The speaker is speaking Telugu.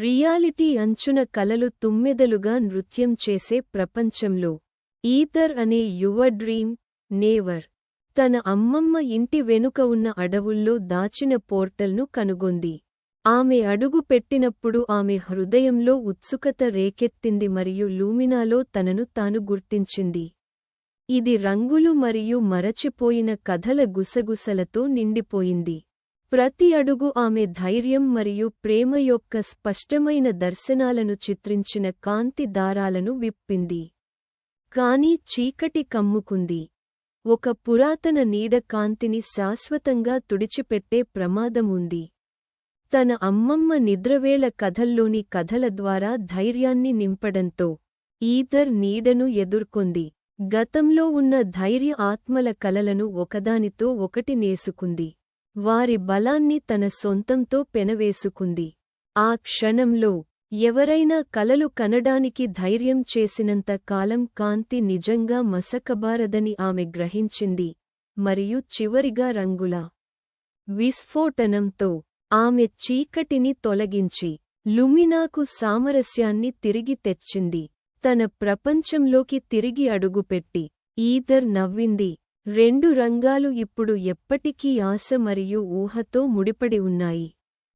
రియాలిటీ అంచున కలలు తుమ్మెదలుగా నృత్యం చేసే ప్రపంచంలో. ఈథర్ అనే యువ డ్రీమ్ నేవర్ తన అమ్మమ్మ ఇంటి వెనుక ఉన్న అడవుల్లో దాచిన పోర్టల్ను కనుగొంది. ఆమె అడుగు పెట్టినప్పుడు ఆమె హృదయంలో ఉత్సుకత రేకెత్తింది మరియు లూమినాలో తనను తాను గుర్తించింది. ఇది రంగులు మరియు మరచిపోయిన కథల గుసగుసలతో నిండిపోయింది. ప్రతి అడుగు ఆమె ధైర్యం మరియు ప్రేమ యొక్క స్పష్టమైన దర్శనాలను చిత్రించిన కాంతి దారాలను విప్పింది. కాని చీకటి కమ్ముకుంది. ఒక పురాతన నీడ కాంతిని శాశ్వతంగా తుడిచిపెట్టే ప్రమాదం ఉంది తన అమ్మమ్మ నిద్రవేళ కథల్లోని కథల ద్వారా ధైర్యాన్ని నింపడంతో ఈథర్ నీడను ఎదుర్కొంది. గతంలో ఉన్న ధైర్య ఆత్మల కలలను ఒకదానితో ఒకటి నేసుకుంది. వారి బలాన్ని తన సొంతంతో పెనవేసుకుంది. ఆ క్షణంలో ఎవరైనా కలలు కనడానికి ధైర్యం చేసినంత కాలం కాంతి నిజంగా మసకబారదని ఆమె గ్రహించింది. మరియు చివరిగా రంగుల విస్ఫోటనంతో ఆమె చీకటిని తొలగించి లుమినాకు సామరస్యాన్ని తిరిగి తెచ్చింది. తన ప్రపంచంలోకి తిరిగి అడుగుపెట్టి ఈథర్ నవ్వింది. రెండు రంగాలు ఇప్పుడు ఎప్పటికీ ఆశ మరియు ఊహతో ముడిపడి ఉన్నాయి.